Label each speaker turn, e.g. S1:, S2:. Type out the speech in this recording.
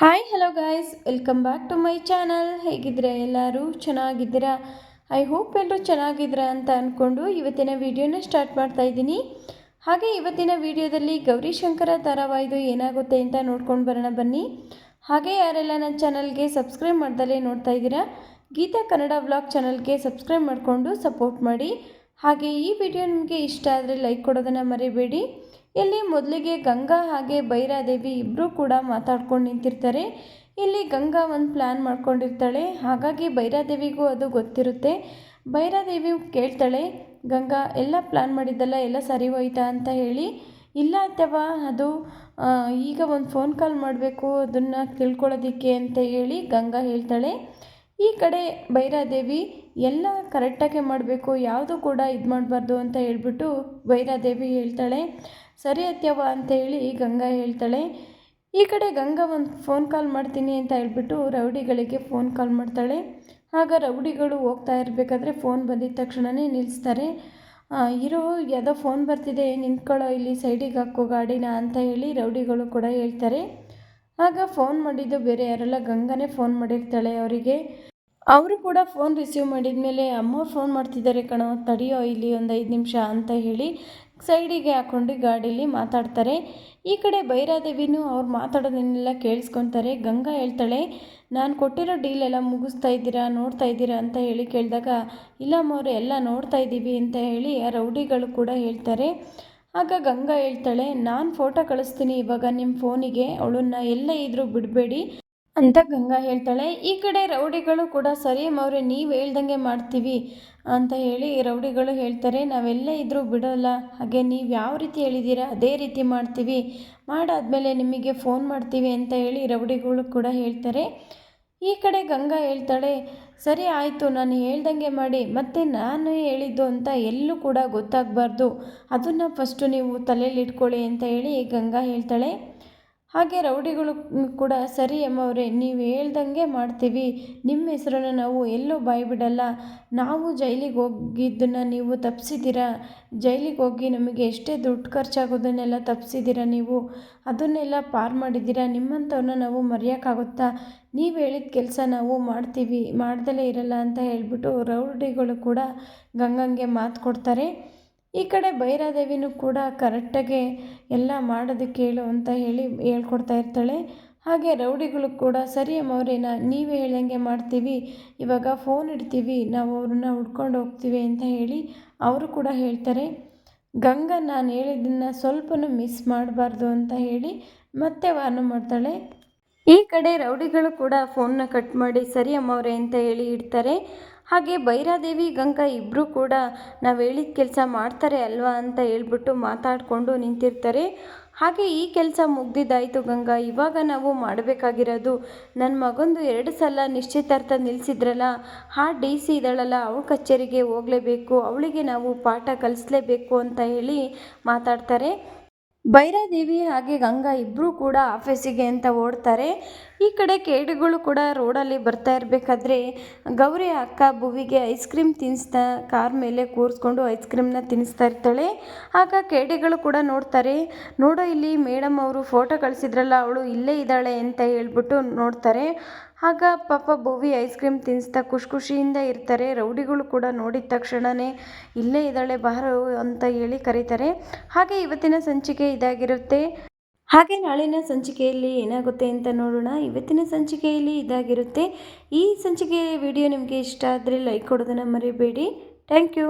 S1: Hi hello guys welcome back to my channel ಹೇಗಿದ್ದೀರಾ ಎಲ್ಲರೂ ಚೆನ್ನಾಗಿದ್ದೀರಾ? ಐ ಹೋಪ್ ಎಲ್ಲರೂ ಚೆನ್ನಾಗಿದ್ದೀರಾ ಅಂತ ಅಂದ್ಕೊಂಡು ಇವತ್ತಿನ ವಿಡಿಯೋನ ಸ್ಟಾರ್ಟ್ ಮಾಡ್ತಾ ಇದ್ದೀನಿ. ಹಾಗೆ ಇವತ್ತಿನ ವಿಡಿಯೋದಲ್ಲಿ ಗೌರಿಶಂಕರ ಧಾರಾವಾಹಿದು ಏನಾಗುತ್ತೆ ಅಂತ ನೋಡ್ಕೊಂಡು ಬರೋಣ ಬನ್ನಿ. ಹಾಗೆ ಯಾರೆಲ್ಲ ನನ್ನ ಚಾನಲ್ಗೆ ಸಬ್ಸ್ಕ್ರೈಬ್ ಮಾಡ್ದಲೇ ನೋಡ್ತಾ ಇದ್ದೀರಾ, ಗೀತಾ ಕನ್ನಡ ವ್ಲಾಗ್ ಚಾನಲ್ಗೆ ಸಬ್ಸ್ಕ್ರೈಬ್ ಮಾಡಿಕೊಂಡು ಸಪೋರ್ಟ್ ಮಾಡಿ. ಹಾಗೆ ಈ ವಿಡಿಯೋ ನಿಮಗೆ ಇಷ್ಟ ಆದರೆ ಲೈಕ್ ಕೊಡೋದನ್ನು ಮರಿಬೇಡಿ. ಇಲ್ಲಿ ಮೊದಲಿಗೆ ಗಂಗಾ ಹಾಗೆ ಭೈರಾದೇವಿ ಇಬ್ಬರೂ ಕೂಡ ಮಾತಾಡ್ಕೊಂಡು ನಿಂತಿರ್ತಾರೆ. ಇಲ್ಲಿ ಗಂಗಾ ಒಂದು ಪ್ಲ್ಯಾನ್ ಮಾಡ್ಕೊಂಡಿರ್ತಾಳೆ. ಹಾಗಾಗಿ ಭೈರಾದೇವಿಗೂ ಅದು ಗೊತ್ತಿರುತ್ತೆ. ಭೈರಾದೇವಿ ಕೇಳ್ತಾಳೆ, ಗಂಗಾ, ಎಲ್ಲ ಪ್ಲ್ಯಾನ್ ಮಾಡಿದ್ದಲ್ಲ ಎಲ್ಲ ಸರಿ ಹೋಯ್ತಾ ಅಂತ ಹೇಳಿ. ಇಲ್ಲ ಅಥವಾ ಅದು ಈಗ ಒಂದು ಫೋನ್ ಕಾಲ್ ಮಾಡಬೇಕು, ಅದನ್ನು ತಿಳ್ಕೊಳ್ಳೋದಕ್ಕೆ ಅಂತ ಹೇಳಿ ಗಂಗಾ ಹೇಳ್ತಾಳೆ. ಈ ಕಡೆ ಭೈರಾದೇವಿ ಎಲ್ಲ ಕರೆಕ್ಟಾಗೆ ಮಾಡಬೇಕು, ಯಾವುದು ಕೂಡ ಇದು ಮಾಡಬಾರ್ದು ಅಂತ ಹೇಳ್ಬಿಟ್ಟು ಭೈರಾದೇವಿ ಹೇಳ್ತಾಳೆ. ಸರಿ ಅತ್ಯವ ಅಂತ ಹೇಳಿ ಗಂಗಾ ಹೇಳ್ತಾಳೆ. ಈ ಕಡೆ ಗಂಗಾ ಒಂದು ಫೋನ್ ಕಾಲ್ ಮಾಡ್ತೀನಿ ಅಂತ ಹೇಳ್ಬಿಟ್ಟು ರೌಡಿಗಳಿಗೆ ಫೋನ್ ಕಾಲ್ ಮಾಡ್ತಾಳೆ. ಆಗ ರೌಡಿಗಳು ಹೋಗ್ತಾ ಇರಬೇಕಾದ್ರೆ ಫೋನ್ ಬಂದಿದ ತಕ್ಷಣವೇ ನಿಲ್ಲಿಸ್ತಾರೆ ಇರೋ ಯಾವುದೋ ಫೋನ್ ಬರ್ತಿದೆ, ನಿಂತ್ಕೊಳ್ಳೋ ಇಲ್ಲಿ ಸೈಡಿಗೆ ಹಾಕೋ ಗಾಡಿನ ಅಂತ ಹೇಳಿ ರೌಡಿಗಳು ಕೂಡ ಹೇಳ್ತಾರೆ. ಆಗ ಫೋನ್ ಮಾಡಿದ್ದು ಬೇರೆ ಯಾರಲ್ಲ, ಗಂಗಾನೇ ಫೋನ್ ಮಾಡಿರ್ತಾಳೆ ಅವರಿಗೆ. ಅವರು ಕೂಡ ಫೋನ್ ರಿಸೀವ್ ಮಾಡಿದ ಮೇಲೆ, ಅಮ್ಮ, ಫೋನ್ ಮಾಡ್ತಿದ್ದಾರೆ ಕಣೋ, ತಡಿಯೋ ಇಲ್ಲಿ ಒಂದು ಐದು ನಿಮಿಷ ಅಂತ ಹೇಳಿ ಸೈಡಿಗೆ ಹಾಕ್ಕೊಂಡು ಗಾಡೀಲಿ ಮಾತಾಡ್ತಾರೆ. ಈ ಕಡೆ ಭೈರಾದೇವಿನೂ ಅವ್ರು ಮಾತಾಡೋದನ್ನೆಲ್ಲ ಕೇಳಿಸ್ಕೊತಾರೆ. ಗಂಗಾ ಹೇಳ್ತಾಳೆ, ನಾನು ಕೊಟ್ಟಿರೋ ಡೀಲ್ ಎಲ್ಲ ಮುಗಿಸ್ತಾ ಇದ್ದೀರಾ, ನೋಡ್ತಾ ಇದ್ದೀರಾ ಅಂತ ಹೇಳಿ ಕೇಳಿದಾಗ ಇಲ್ಲಮ್ಮ ಅವರು, ಎಲ್ಲ ನೋಡ್ತಾ ಇದ್ದೀವಿ ಅಂತ ಹೇಳಿ ರೌಡಿಗಳು ಕೂಡ ಹೇಳ್ತಾರೆ. ಆಗ ಗಂಗಾ ಹೇಳ್ತಾಳೆ, ನಾನು ಫೋಟೋ ಕಳಿಸ್ತೀನಿ, ಇವಾಗ ನಿಮ್ಮ ಫೋನಿಗೆ ಅವಳನ್ನ ಎಲ್ಲ ಇದ್ರೂ ಬಿಡಬೇಡಿ. ಅಂತ ಗಂಗಾ ಹೇಳ್ತಾಳೆ, ಈ ಕಡೆ ರೌಡಿಗಳು ಕೂಡ ಸರಿ ಅವ್ರೆ ನೀವು ಹೇಳ್ದಂಗೆ ಮಾಡ್ತೀವಿ. ಅಂತ ಹೇಳಿ ರೌಡಿಗಳು ಹೇಳ್ತಾರೆ ನಾವೆಲ್ಲ ಇದ್ದರೂ ಬಿಡೋಲ್ಲ, ಹಾಗೆ ನೀವು ಯಾವ ರೀತಿ ಹೇಳಿದ್ದೀರಾ ಅದೇ ರೀತಿ ಮಾಡ್ತೀವಿ. ಮಾಡಾದಮೇಲೆ ನಿಮಗೆ ಫೋನ್ ಮಾಡ್ತೀವಿ ಅಂತ ಹೇಳಿ ರೌಡಿಗಳು ಕೂಡ ಹೇಳ್ತಾರೆ. ಈ ಕಡೆ ಗಂಗಾ ಹೇಳ್ತಾಳೆ, ಸರಿ ಆಯಿತು, ನಾನು ಹೇಳ್ದಂಗೆ ಮಾಡಿ, ಮತ್ತು ನಾನು ಹೇಳಿದ್ದು ಅಂತ ಎಲ್ಲೂ ಕೂಡ ಗೊತ್ತಾಗಬಾರ್ದು. ಅದನ್ನು ಫಸ್ಟು ನೀವು ತಲೆಯಲ್ಲಿ ಇಟ್ಕೊಳ್ಳಿ ಅಂತ ಹೇಳಿ ಗಂಗಾ ಹೇಳ್ತಾಳೆ. ಹಾಗೆ ರೌಡಿಗಳು ಕೂಡ ಸರಿ ಅಮ್ಮವ್ರೆ ನೀವು ಹೇಳ್ದಂಗೆ ಮಾಡ್ತೀವಿ. ನಿಮ್ಮ ಹೆಸರನ್ನು ನಾವು ಎಲ್ಲೂ ಬಾಯಿ ಬಿಡಲ್ಲ ನಾವು ಜೈಲಿಗೆ ಹೋಗಿದ್ದನ್ನು ನೀವು ತಪ್ಪಿಸಿದ್ದೀರಾ ಜೈಲಿಗೆ ಹೋಗಿ ನಮಗೆ ಎಷ್ಟೇ ದುಡ್ಡು ಖರ್ಚಾಗೋದನ್ನೆಲ್ಲ ತಪ್ಪಿಸಿದ್ದೀರಾ ನೀವು? ಅದನ್ನೆಲ್ಲ ಪಾರು ಮಾಡಿದ್ದೀರಾ? ನಿಮ್ಮಂಥವ್ರನ್ನ ನಾವು ಮರೆಯೋಕ್ಕಾಗುತ್ತಾ ನೀವು ಹೇಳಿದ ಕೆಲಸ ನಾವು ಮಾಡ್ತೀವಿ, ಮಾಡ್ದಲೇ ಇರಲ್ಲ ಅಂತ ಹೇಳಿಬಿಟ್ಟು ರೌಡಿಗಳು ಕೂಡ ಗಂಗಂಗೆ ಮಾತು ಕೊಡ್ತಾರೆ. ಈ ಕಡೆ ಭೈರಾದೇವಿನೂ ಕೂಡ ಕರೆಕ್ಟಾಗೆ ಎಲ್ಲ ಮಾಡೋದಕ್ಕೆ ಹೇಳು ಅಂತ ಹೇಳಿ ಹೇಳ್ಕೊಡ್ತಾ ಇರ್ತಾಳೆ. ಹಾಗೆ ರೌಡಿಗಳು ಕೂಡ, ಸರಿ ಅಮ್ಮವ್ರೇನ ನೀವೇ ಹೇಳ್ದಂಗೆ ಮಾಡ್ತೀವಿ. ಇವಾಗ ಫೋನ್ ಇಡ್ತೀವಿ. ನಾವು ಅವ್ರನ್ನ ಹುಡ್ಕೊಂಡು ಹೋಗ್ತೀವಿ ಅಂತ ಹೇಳಿ ಅವರು ಕೂಡ ಹೇಳ್ತಾರೆ. ಗಂಗಾ, ನಾನು ಹೇಳಿದ್ದನ್ನು ಸ್ವಲ್ಪನೂ ಮಿಸ್ ಮಾಡಬಾರ್ದು ಅಂತ ಹೇಳಿ ಮತ್ತೆ ವಾರ್ನ್ ಮಾಡ್ತಾಳೆ. ಈ ಕಡೆ ರೌಡಿಗಳು ಕೂಡ ಫೋನ್ನ ಕಟ್ ಮಾಡಿ, ಸರಿ ಅಮ್ಮವ್ರೆ ಅಂತ ಹೇಳಿ ಇಡ್ತಾರೆ. ಹಾಗೆ ಭೈರಾದೇವಿ ಗಂಗಾ ಇಬ್ಬರೂ ಕೂಡ ನಾವು ಹೇಳಿದ ಕೆಲಸ ಮಾಡ್ತಾರೆ ಅಲ್ವಾ ಅಂತ ಹೇಳ್ಬಿಟ್ಟು ಮಾತಾಡಿಕೊಂಡು ನಿಂತಿರ್ತಾರೆ. ಹಾಗೆ ಈ ಕೆಲಸ ಮುಗ್ದಿದ್ದಾಯಿತು ಗಂಗಾ. ಇವಾಗ ನಾವು ಮಾಡಬೇಕಾಗಿರೋದು ನನ್ನ ಮಗಂದು ಎರಡು ಸಲ ನಿಶ್ಚಿತಾರ್ಥ ನಿಲ್ಲಿಸಿದ್ರಲ್ಲ ಆ ಡಿ ಸಿ ಇದ್ದಾಳಲ್ಲ, ಅವಳ ಕಚೇರಿಗೆ ಹೋಗಲೇಬೇಕು, ಅವಳಿಗೆ ನಾವು ಪಾಠ ಕಲಿಸ್ಲೇಬೇಕು ಅಂತ ಹೇಳಿ ಮಾತಾಡ್ತಾರೆ. ಭೈರಾದೇವಿ ಹಾಗೆ ಗಂಗಾ ಇಬ್ಬರೂ ಕೂಡ ಆಫೀಸಿಗೆ ಅಂತ ಓಡ್ತಾರೆ. ಈ ಕಡೆ ಕೇಡುಗಳು ಕೂಡ ರೋಡಲ್ಲಿ ಬರ್ತಾ ಇರಬೇಕಾದ್ರೆ ಗೌರಿ ಅಕ್ಕ ಭುವಿಗೆ ಐಸ್ ಕ್ರೀಮ್ ತಿನ್ನಿಸ್ತಾ ಕಾರ್ ಮೇಲೆ ಕೂರಿಸ್ಕೊಂಡು ಐಸ್ ಕ್ರೀಮ್ನ ತಿನ್ನಿಸ್ತಾ ಇರ್ತಾಳೆ. ಆಗ ಕೇಡಿಗಳು ಕೂಡ ನೋಡ್ತಾರೆ. ನೋಡೋ ಇಲ್ಲಿ ಮೇಡಮ್ ಅವರು ಫೋಟೋ ಕಳಿಸಿದ್ರಲ್ಲ, ಅವಳು ಇಲ್ಲೇ ಇದ್ದಾಳೆ ಅಂತ ಹೇಳ್ಬಿಟ್ಟು ನೋಡ್ತಾರೆ. ಆಗ ಪಾಪ ಭುವಿ ಐಸ್ ಕ್ರೀಮ್ ತಿನ್ನಿಸ್ತಾ ಖುಷಿ ಖುಷಿಯಿಂದ ಇರ್ತಾರೆ. ರೌಡಿಗಳು ಕೂಡ ನೋಡಿದ ತಕ್ಷಣವೇ ಇಲ್ಲೇ ಇದ್ದಾಳೆ, ಬಾರು ಅಂತ ಹೇಳಿ ಕರೀತಾರೆ. ಹಾಗೆ ಇವತ್ತಿನ ಸಂಚಿಕೆ ಇದಾಗಿರುತ್ತೆ. ಹಾಗೆ ನಾಳಿನ ಸಂಚಿಕೆಯಲ್ಲಿ ಏನಾಗುತ್ತೆ ಅಂತ ನೋಡೋಣ. ಇವತ್ತಿನ ಸಂಚಿಕೆಯಲ್ಲಿ ಇದಾಗಿರುತ್ತೆ. ಈ ಸಂಚಿಕೆ ವಿಡಿಯೋ ನಿಮಗೆ ಇಷ್ಟ ಆದರೆ ಲೈಕ್ ಕೊಡೋದನ್ನು ಮರಿಬೇಡಿ. Thank you